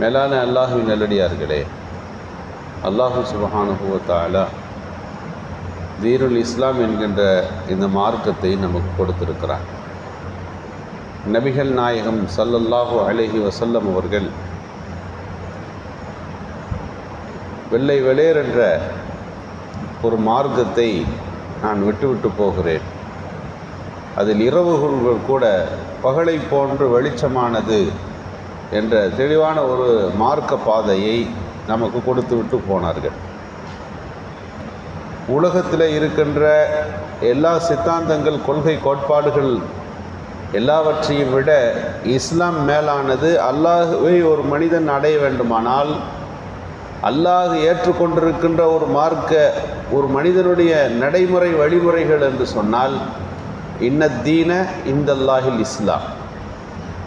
மேலான அல்லாஹுவின் நல்லடியார்களே அல்லாஹு சுபஹானுபவத்தாலா தீருல் இஸ்லாம் என்கின்ற இந்த மார்க்கத்தை நமக்கு கொடுத்திருக்கிறார் நபிகள் நாயகம் சல்லல்லாஹு அலஹி வசல்லம் அவர்கள் வெள்ளை வெளியர் என்ற ஒரு மார்க்கத்தை நான் விட்டுவிட்டு போகிறேன். அதில் இரவுகள் கூட பகலை போன்று வெளிச்சமானது என்ற தெளிவான ஒரு மார்க்க பாதையை நமக்கு கொடுத்து விட்டு போனார்கள். உலகத்தில் இருக்கின்ற எல்லா சித்தாந்தங்கள் கொள்கை கோட்பாடுகள் எல்லாவற்றையும் விட இஸ்லாம் மேலானது அல்லாஹுவை ஒரு மனிதன் அடைய வேண்டுமானால் அல்லாஹ் ஏற்றுக்கொண்டிருக்கின்ற ஒரு மார்க்க ஒரு மனிதனுடைய நடைமுறை வழிமுறைகள் என்று சொன்னால் இன்னத்தீன இந்தல்லாஹில் இஸ்லாம்.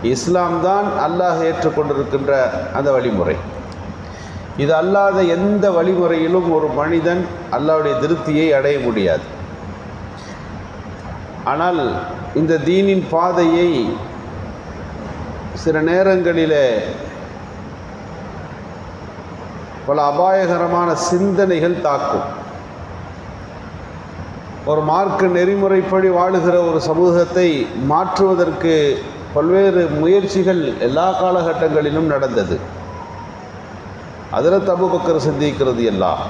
இஸ்லாம் தான் அல்லாஹ் ஏற்றுக்கொண்டிருக்கின்ற அந்த வழிமுறை. இது அல்லாத எந்த வழிமுறையிலும் ஒரு மனிதன் அல்லாவுடைய திருப்தியை அடைய முடியாது. ஆனால் இந்த தீனின் பாதையை சில நேரங்களிலே பல அபாயகரமான சிந்தனைகள் தாக்கும். ஒரு மார்க்க நெறிமுறைப்படி வாழுகிற ஒரு சமூகத்தை மாற்றுவதற்கு பல்வேறு முயற்சிகள் எல்லா காலகட்டங்களிலும் நடந்தது. அதில் தபுபக்கர் சிந்திக்கிறது எல்லாம்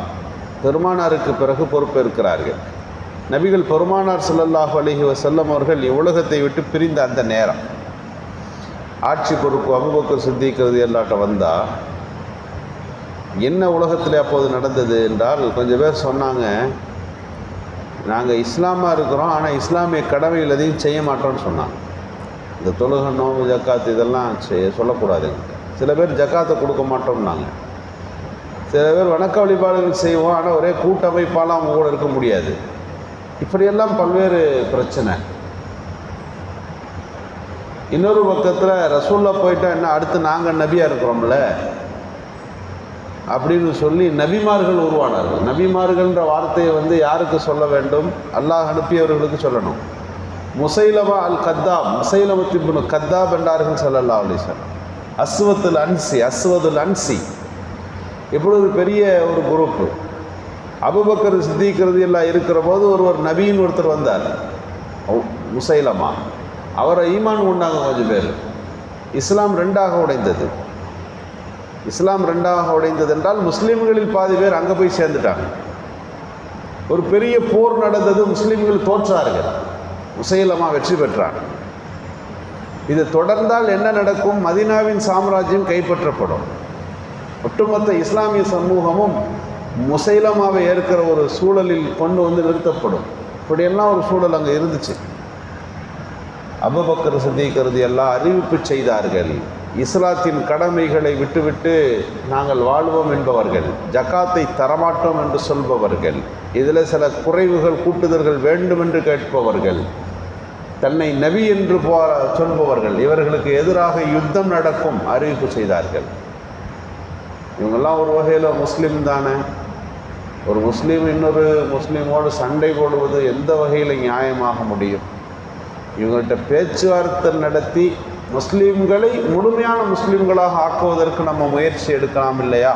பெருமானாருக்கு பிறகு பொறுப்பேற்கிறார்கள். நபிகள் பெருமானார் ஸல்லல்லாஹு அலைஹி வசல்லம் அவர்கள் உலகத்தை விட்டு பிரிந்த அந்த நேரம். ஆட்சி பொறுப்பு அபுபக்கர் சிந்திக்கிறது எல்லாட்ட வந்தால் என்ன உலகத்தில் அப்போது நடந்தது? என்றால் கொஞ்சம் பேர் சொன்னாங்க நாங்கள் இஸ்லாமாக இருக்கிறோம் ஆனால் இஸ்லாமிய கடமைகள் எதையும் செய்ய மாட்டோம்னு சொன்னாங்க. இந்த தொழுகை நோம்பு ஜக்காத் இதெல்லாம் செய்ய சொல்லக்கூடாதுங்க. சில பேர் ஜக்காத்தை கொடுக்க மாட்டோம்னாங்க. சில பேர் வணக்க வழிபாடுகள் செய்வோம் ஆனால் ஒரே கூட்டமைப்பால் அவங்க கூட இருக்க முடியாது. இப்படியெல்லாம் பல்வேறு பிரச்சனை. இன்னொரு பக்கத்தில் ரசூல்லா போயிட்டால் என்ன அடுத்து நாங்கள் நபியாக இருக்கிறோம்ல? அப்படின்னு சொல்லி நபிமார்கள் உருவானார்கள். நபிமார்கள்ன்ற வார்த்தையை வந்து யாருக்கு சொல்ல வேண்டும்? அல்லாஹ் அனுப்பியவர்களுக்கு சொல்லணும். முசைலமா அல் கத்தாப் முசைலமத்தின் கத்தாப் என்றார்கள் சொல்லல்லா அலிசன் அஸ்வத்துல் அன்சி அஸ்வதுல் அன்சி. இப்படி ஒரு பெரிய ஒரு குரூப்பு. அபுபக்கர் சித்திக்கிறது எல்லாம் இருக்கிற போது ஒருவர் நபின்னு ஒருத்தர் வந்தார். முசைலமா. அவரை ஈமான் கொண்டாங்க கொஞ்சம் பேர். இஸ்லாம் ரெண்டாக உடைந்தது. இஸ்லாம் ரெண்டாக உடைந்தது என்றால் முஸ்லீம்களில் பாதி பேர் அங்கே போய் சேர்ந்துட்டாங்க. ஒரு பெரிய போர் நடந்தது முஸ்லீம்கள் தோற்றார்கள். உசைலமா வெற்றி பெற்றார் இது தொடர்ந்தால் என்ன நடக்கும்? மதினாவின் சாம்ராஜ்யம் கைப்பற்றப்படும். ஒட்டுமொத்த இஸ்லாமிய சமூகமும் முசைலமாவை ஏற்கிற ஒரு சூழலில் கொண்டு வந்து நிறுத்தப்படும். இப்படியெல்லாம் ஒரு சூழல் அங்கே இருந்துச்சு. அபபக்கர் சந்திக்கிறது எல்லாம் அறிவிப்பு செய்தார்கள். இஸ்லாத்தின் கடமைகளை விட்டுவிட்டு நாங்கள் வாழ்வோம் என்பவர்கள் ஜக்காத்தை தரமாட்டோம் என்று சொல்பவர்கள் இதில் சில குறைவுகள் கூட்டுதல்கள் வேண்டும் என்று கேட்பவர்கள் தன்னை நபி என்று போ சொல்பவர்கள் இவர்களுக்கு எதிராக யுத்தம் நடக்கும் அறிவிப்பு செய்தார்கள். இவங்கெல்லாம் ஒரு வகையில் முஸ்லீம் தானே. ஒரு முஸ்லீம் இன்னொரு முஸ்லீமோடு சண்டை போடுவது எந்த வகையில் நியாயமாக முடியும்? இவங்கள்ட்ட பேச்சுவார்த்தை நடத்தி முஸ்லீம்களை முழுமையான முஸ்லீம்களாக ஆக்குவதற்கு நம்ம முயற்சி எடுக்கலாம் இல்லையா?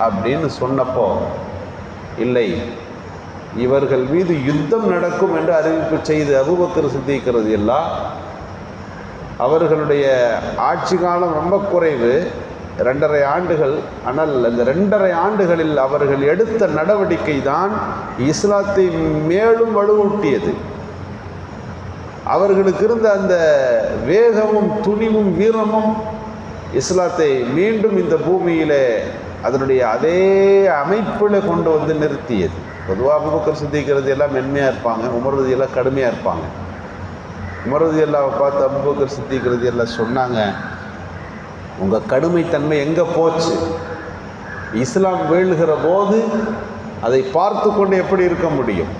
அப்படின்னு சொன்னப்போ இல்லை. இவர்கள் மீது யுத்தம் நடக்கும் என்று அறிவிப்பு செய்து அபுபக்கர் சித்திக்கிறது எல்லாம் அவர்களுடைய ஆட்சி காலம் ரொம்ப குறைவு. ரெண்டரை ஆண்டுகள் ஆனால் அந்த ரெண்டரை ஆண்டுகளில் அவர்கள் எடுத்த நடவடிக்கை தான் இஸ்லாத்தை மேலும் வலுவூட்டியது. அவர்களுக்கு இருந்த அந்த வேகமும் துணிவும் வீரமும் இஸ்லாத்தை மீண்டும் இந்த பூமியிலே அதனுடைய அதே அமைப்பில் கொண்டு வந்து நிறுத்தியது. பொதுவாக அபுபக்கர் சித்திக்கிறது எல்லாம் மென்மையாக இருப்பாங்க உமரது எல்லாம் கடுமையாக இருப்பாங்க. உமரது எல்லாம் பார்த்து அபுபக்கர் சித்திக்கிறது எல்லாம் சொன்னாங்க உங்கள் கடுமைத்தன்மை எங்கே போச்சு? இஸ்லாம் வீழ்கிற போது அதை பார்த்து கொண்டு எப்படி இருக்க முடியும்?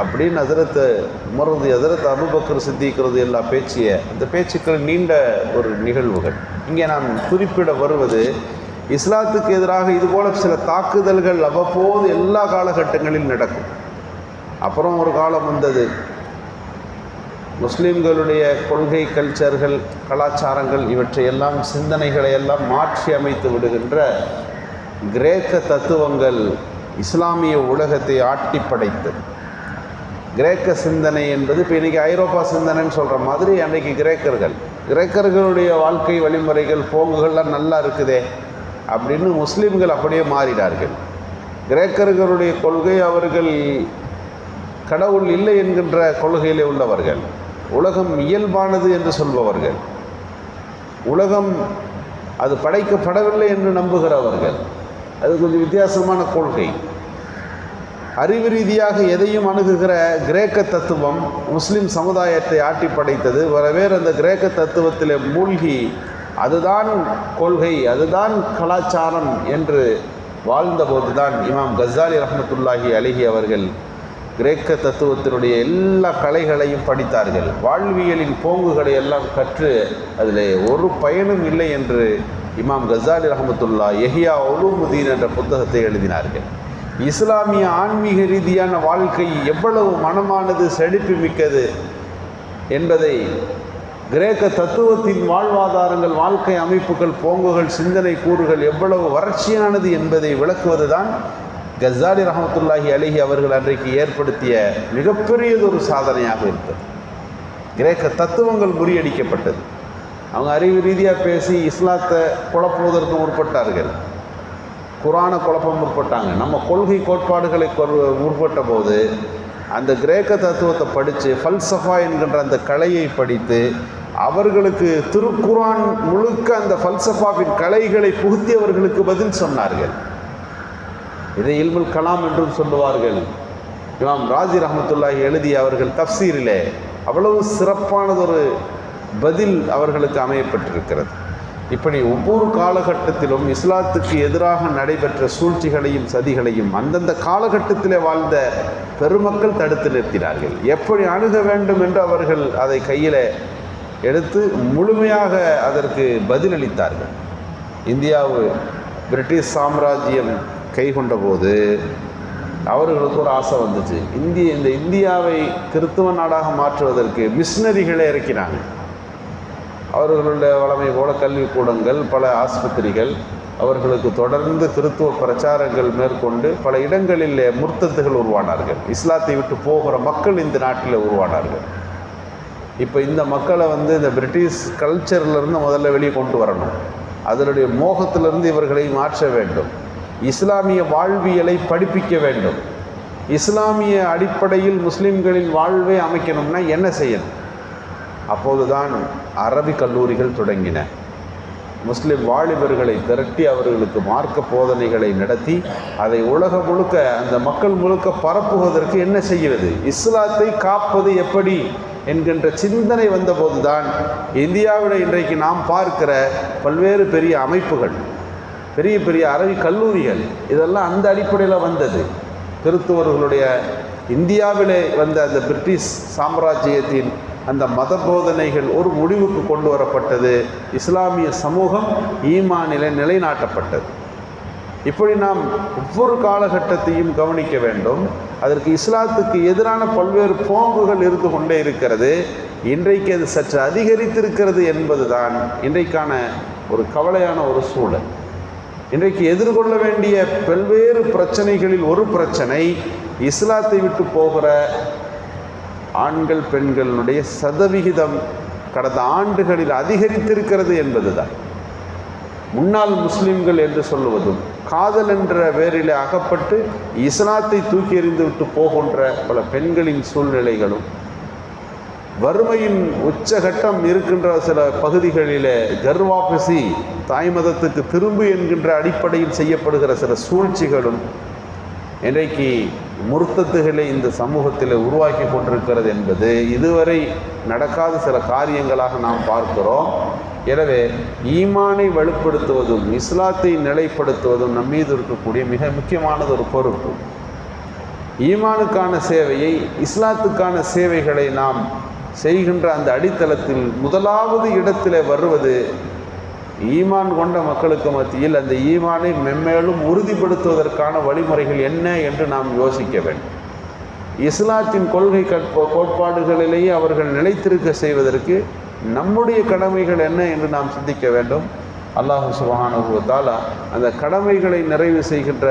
அப்படின்னு அதிரத்தை உமரது அதிரத்தை அபுபக்கர் சித்திக்கிறது எல்லா பேச்சிய அந்த பேச்சுக்கள் நீண்ட ஒரு நிகழ்வுகள். இங்கே நான் குறிப்பிட வருவது இஸ்லாத்துக்கு எதிராக இதுபோல சில தாக்குதல்கள் அவ்வப்போது எல்லா காலகட்டங்களில் நடக்கும். அப்புறம் ஒரு காலம் வந்தது. முஸ்லீம்களுடைய கொள்கை கல்ச்சர்கள் கலாச்சாரங்கள் இவற்றையெல்லாம் சிந்தனைகளை எல்லாம் மாற்றி அமைத்து விடுகின்ற கிரேக்க தத்துவங்கள் இஸ்லாமிய உலகத்தை ஆட்டி படைத்தது. கிரேக்க சிந்தனை என்பது இப்போ இன்றைக்கி ஐரோப்பா சிந்தனைன்னு சொல்கிற மாதிரி அன்றைக்கு கிரேக்கர்கள். கிரேக்கர்களுடைய வாழ்க்கை வழிமுறைகள் போங்குகள்லாம் நல்லா இருக்குதே. அப்படின்னு முஸ்லீம்கள் அப்படியே மாறினார்கள். கிரேக்கர்களுடைய கொள்கை அவர்கள் கடவுள் இல்லை என்கின்ற கொள்கையிலே உள்ளவர்கள். உலகம் இயல்பானது என்று சொல்பவர்கள். உலகம் அது படைக்கப்படவில்லை என்று நம்புகிறவர்கள். அது கொஞ்சம் வித்தியாசமான கொள்கை. அறிவு ரீதியாக எதையும் அணுகுகிற கிரேக்க தத்துவம் முஸ்லீம் சமுதாயத்தை ஆட்டி படைத்தது வரவேறு அந்த கிரேக்க தத்துவத்தில் மூழ்கி அதுதான் கொள்கை அதுதான் கலாச்சாரம் என்று வாழ்ந்தபோது தான் இமாம் கசாலி ரஹமத்துல்லாஹி அலிஹி அவர்கள் கிரேக்க தத்துவத்தினுடைய எல்லா கலைகளையும் படித்தார்கள். வாழ்வியலின் போங்குகளை எல்லாம் கற்று அதில் ஒரு பயனும் இல்லை என்று இமாம் கசாலி ரஹமத்துல்லா எஹியா ஒலுமுதீன் என்ற புத்தகத்தை எழுதினார்கள். இஸ்லாமிய ஆன்மீக ரீதியான வாழ்க்கை எவ்வளவு மனமானது செழிப்பு மிக்கது என்பதை கிரேக்க தத்துவத்தின் வாழ்வாதாரங்கள் வாழ்க்கை அமைப்புகள் போங்குகள் சிந்தனை கூறுகள் எவ்வளவு வறட்சியானது என்பதை விளக்குவதுதான் கசாலி ரஹமத்துல்லாஹி அலிஹி அவர்கள் அன்றைக்கு ஏற்படுத்திய மிகப்பெரியதொரு சாதனையாக இருந்தது. கிரேக்க தத்துவங்கள் முறியடிக்கப்பட்டது. அவங்க அறிவு ரீதியாக பேசி இஸ்லாத்தை குழப்புவதற்கு முற்பட்டார்கள். குரான குழப்பம் முற்பட்டாங்க. நம்ம கொள்கை கோட்பாடுகளை முற்பட்ட போது அந்த கிரேக்க தத்துவத்தை படித்து ஃபல்சஃபா என்கின்ற அந்த கலையை படித்து அவர்களுக்கு திருக்குரான் முழுக்க அந்த ஃபல்சஃபாவின் கலைகளை புகுத்தியவர்களுக்கு பதில் சொன்னார்கள். இதை இல்முல் கலாம் என்றும் சொல்லுவார்கள். இமாம் ராஜி ரஹமத்துல்லாஹி எழுதிய அவர்கள் தப்சீரிலே அவ்வளவு சிறப்பானதொரு பதில் அவர்களுக்கு அமையப்பட்டிருக்கிறது. இப்படி ஒவ்வொரு காலகட்டத்திலும் இஸ்லாத்துக்கு எதிராக நடைபெற்ற சூழ்ச்சிகளையும் சதிகளையும் அந்தந்த காலகட்டத்திலே வாழ்ந்த பெருமக்கள் தடுத்து நிறுத்தினார்கள். எப்படி அணுக வேண்டும் என்று அவர்கள் அதை கையில் எடுத்து முழுமையாக அதற்கு பதிலளித்தார்கள். இந்தியாவு பிரிட்டிஷ் சாம்ராஜ்யம் கைகொண்ட போது அவர்களுக்கு ஒரு ஆசை வந்துச்சு. இந்திய இந்த இந்தியாவை கிறித்துவ நாடாக மாற்றுவதற்கு மிஷினரிகளை இறக்கினாங்க அவர்களுடைய வளமை போல கல்விக்கூடங்கள் பல ஆஸ்பத்திரிகள் அவர்களுக்கு தொடர்ந்து கிறித்துவ பிரச்சாரங்கள் மேற்கொண்டு பல இடங்களில் முர்த்தத்துகள் உருவானார்கள். இஸ்லாத்தை விட்டு போகிற மக்கள் இந்த நாட்டில் உருவானார்கள். இப்போ இந்த மக்களை வந்து இந்த பிரிட்டிஷ் கல்ச்சர்லேருந்து முதல்ல வெளியே கொண்டு வரணும். அதனுடைய மோகத்திலிருந்து இவர்களை மாற்ற வேண்டும். இஸ்லாமிய வாழ்வியலை படிப்பிக்க வேண்டும். இஸ்லாமிய அடிப்படையில் முஸ்லீம்களின் வாழ்வை அமைக்கணும்னா என்ன செய்யணும்? அப்போதுதான் அரபி கல்லூரிகள் தொடங்கின. முஸ்லிம் வாலிபர்களை திரட்டி அவர்களுக்கு மார்க்க போதனைகளை நடத்தி அதை உலகம் முழுக்க அந்த மக்கள் முழுக்க பரப்புவதற்கு என்ன செய்கிறது? இஸ்லாத்தை காப்பது எப்படி? என்கின்ற சிந்தனை வந்தபோதுதான் இந்தியாவில் இன்றைக்கு நாம் பார்க்கிற பல்வேறு பெரிய அமைப்புகள் பெரிய பெரிய அரபி கல்லூரிகள் இதெல்லாம் அந்த அடிப்படையில் வந்தது. கிறித்துவர்களுடைய இந்தியாவிலே வந்த அந்த பிரிட்டிஷ் சாம்ராஜ்யத்தின் அந்த மத போதனைகள் ஒரு முடிவுக்கு கொண்டு வரப்பட்டது. இஸ்லாமிய சமூகம் ஈமானில நிலைநாட்டப்பட்டது. இப்படி நாம் ஒவ்வொரு காலகட்டத்தையும் கவனிக்க வேண்டும். அதற்கு இஸ்லாத்துக்கு எதிரான பல்வேறு போங்குகள் இருந்து கொண்டே இருக்கிறது. இன்றைக்கு அது சற்று அதிகரித்திருக்கிறது என்பதுதான் இன்றைக்கான ஒரு கவலையான ஒரு சூழல். இன்றைக்கு எதிர்கொள்ள வேண்டிய பல்வேறு பிரச்சனைகளில் ஒரு பிரச்சனை இஸ்லாத்தை விட்டு போகிற ஆண்கள் பெண்களுடைய சதவிகிதம் கடந்த ஆண்டுகளில் அதிகரித்திருக்கிறது என்பதுதான். முன்னாள் முஸ்லிம்கள் என்று சொல்லுவதும் காதல் என்ற வேரிலே அகப்பட்டு இஸ்லாத்தை தூக்கி எறிந்து விட்டு போகின்ற பல பெண்களின் சூழ்நிலைகளும் வறுமையின் உச்சகட்டம் இருக்கின்ற சில பகுதிகளிலே கர்வாபசி தாய் மதத்துக்கு திரும்பு என்கின்ற அடிப்படையில் செய்யப்படுகிற சில சூழ்ச்சிகளும் இன்றைக்கு முருத்தத்துகளை இந்த சமூகத்தில் உருவாக்கி கொண்டிருக்கிறது என்பது இதுவரை நடக்காத சில காரியங்களாக நாம் பார்க்கிறோம். எனவே ஈமானை வலுப்படுத்துவதும் இஸ்லாத்தை நிலைப்படுத்துவதும் நம் மீது இருக்கக்கூடிய மிக முக்கியமானது ஒரு பொறுப்பு ஈமானுக்கான சேவையை இஸ்லாத்துக்கான சேவைகளை நாம் செய்கின்ற அந்த அடித்தளத்தில் முதலாவது இடத்தில் வருவது ஈமான் கொண்ட மக்களுக்கு மத்தியில் அந்த ஈமானை மென்மேலும் உறுதிப்படுத்துவதற்கான வழிமுறைகள் என்ன என்று நாம் யோசிக்க வேண்டும். இஸ்லாத்தின் கொள்கை கோட்பாடுகளிலேயே அவர்கள் நிலைத்திருக்க செய்வதற்கு நம்முடைய கடமைகள் என்ன என்று நாம் சிந்திக்க வேண்டும். அல்லாஹு சுபஹானஹு அந்த கடமைகளை நிறைவு செய்கின்ற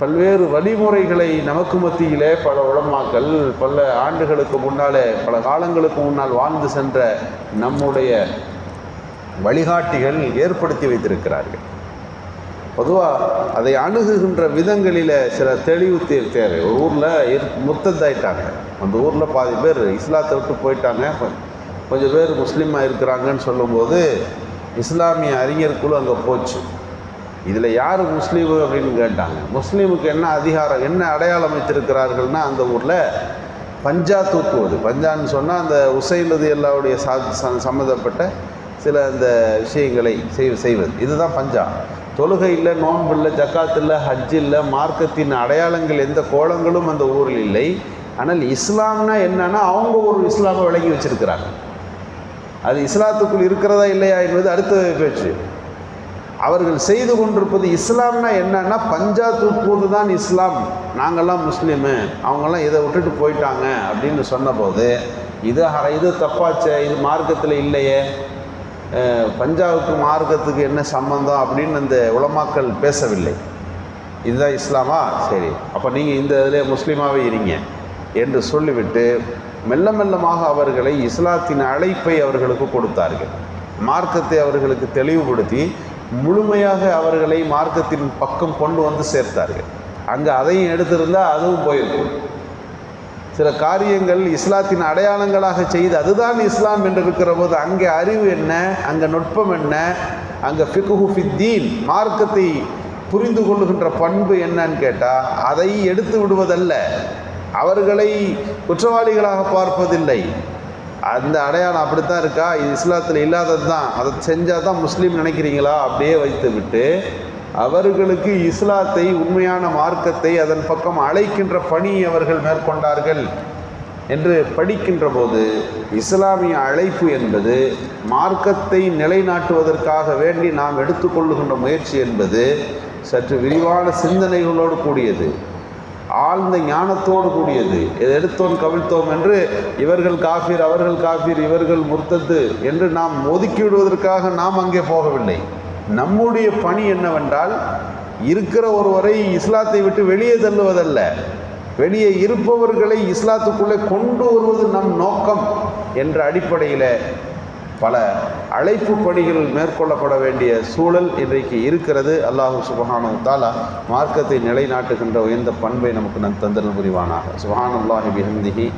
பல்வேறு வழிமுறைகளை நமக்கு மத்தியிலே பல உளமாக்கல் பல ஆண்டுகளுக்கு முன்னாலே பல காலங்களுக்கு முன்னால் வாழ்ந்து சென்ற நம்முடைய வழிகாட்டிகள் ஏற்படுத்தி வைத்திருக்கிறார்கள். பொதுவாக அதை அணுகுகின்ற விதங்களில் சில தெளிவு தேர் தேவை. ஒரு ஊரில் முத்தத்தாயிட்டாங்க அந்த ஊரில் பாதி பேர் இஸ்லாத்தை விட்டு போயிட்டாங்க. கொஞ்சம் பேர் முஸ்லீமாக இருக்கிறாங்கன்னு சொல்லும்போது இஸ்லாமிய அறிஞர் குழு அங்கே போச்சு. இதில் யார் முஸ்லீமு அப்படின்னு கேட்டாங்க. முஸ்லீமுக்கு என்ன அதிகாரம் என்ன அடையாளம் வைத்திருக்கிறார்கள்னா அந்த ஊரில் பஞ்சா தூக்குவது பஞ்சான்னு சொன்னால் அந்த உசைலது எல்லாவுடைய சா சம்மந்தப்பட்ட சில அந்த விஷயங்களை செய் செய்வது. இதுதான் பஞ்சா. தொழுகை இல்லை நோன்பு இல்லை ஜக்காத் இல்லை ஹஜ் இல்லை மார்க்கத்தின் அடையாளங்கள் எந்த கோலங்களும் அந்த ஊரில் இல்லை. ஆனால் இஸ்லாம்னா என்னன்னா அவங்க ஒரு இஸ்லாமை விளங்கி வச்சிருக்கிறாங்க. அது இஸ்லாத்துக்குள் இருக்கிறதா இல்லையா என்பது அடுத்த பேச்சு. அவர்கள் செய்து கொண்டிருப்பது இஸ்லாம்னா என்னன்னா பஞ்சாத்து போது தான் இஸ்லாம். நாங்கள்லாம் முஸ்லீமு. அவங்கெல்லாம் இதை விட்டுட்டு போயிட்டாங்க அப்படின்னு சொன்னபோது இது இது தப்பாச்சே இது மார்க்கத்தில் இல்லையே. பஞ்சாவுக்கு மார்க்கத்துக்கு என்ன சம்பந்தம் அப்படின்னு அந்த உலமாக்கள் பேசவில்லை. இதுதான் இஸ்லாமா? சரி. அப்போ நீங்கள் இந்த இதில் முஸ்லீமாகவே இருங்க என்று சொல்லிவிட்டு மெல்ல மெல்லமாக அவர்களை இஸ்லாத்தின் அழைப்பை அவர்களுக்கு கொடுத்தார்கள். மார்க்கத்தை அவர்களுக்கு தெளிவுபடுத்தி முழுமையாக அவர்களை மார்க்கத்தின் பக்கம் கொண்டு வந்து சேர்த்தார்கள். அங்கே அதையும் எடுத்திருந்தால் அதுவும் போயிருக்கும். சில காரியங்கள் இஸ்லாத்தின் அடையாளங்களாக செய்து அதுதான் இஸ்லாம் என்று இருக்கிற போது அங்கே அறிவு என்ன? அங்கே நுட்பம் என்ன? அங்கே ஃபிகுஹு ஃபித்தீன் மார்க்கத்தை புரிந்து கொள்ளுகின்ற பண்பு என்னன்னு கேட்டால் அதை எடுத்து விடுவதல்ல. அவர்களை குற்றவாளிகளாக பார்ப்பதில்லை. அந்த அடையாளம் அப்படித்தான் இருக்கா? இது இஸ்லாத்தில் இல்லாதது தான் அதை செஞ்சால் தான் முஸ்லீம் நினைக்கிறீங்களா? அப்படியே வைத்து விட்டு அவர்களுக்கு இஸ்லாத்தை உண்மையான மார்க்கத்தை அதன் பக்கம் அழைக்கின்ற பணி அவர்கள் மேற்கொண்டார்கள் என்று படிக்கின்ற போது இஸ்லாமிய அழைப்பு என்பது மார்க்கத்தை நிலைநாட்டுவதற்காக வேண்டி நாம் எடுத்துக்கொள்ளுகின்ற முயற்சி என்பது சற்று விரிவான சிந்தனைகளோடு கூடியது ஆழ்ந்த ஞானத்தோடு கூடியது. இதை எடுத்தோம் கவிழ்த்தோம் என்று இவர்கள் காஃபீர் அவர்கள் காஃபீர் இவர்கள் முர்த்தத்து என்று நாம் ஒதுக்கிவிடுவதற்காக நாம் அங்கே போகவில்லை. நம்முடைய பணி என்னவென்றால் இருக்கிற ஒருவரை இஸ்லாத்தை விட்டு வெளியே தள்ளுவதல்ல. வெளியே இருப்பவர்களை இஸ்லாத்துக்குள்ளே கொண்டு வருவது நம் நோக்கம் என்ற அடிப்படையில் பல அழைப்பு பணிகள் மேற்கொள்ளப்பட வேண்டிய சூழல் இன்றைக்கு இருக்கிறது. அல்லாஹு சுபஹானு தாலா மார்க்கத்தை நிலைநாட்டுகின்ற உயர்ந்த பண்பை நமக்கு நன் தந்தல் புரிவானாக. சுபஹானல்லாஹி பிஹம்திஹி.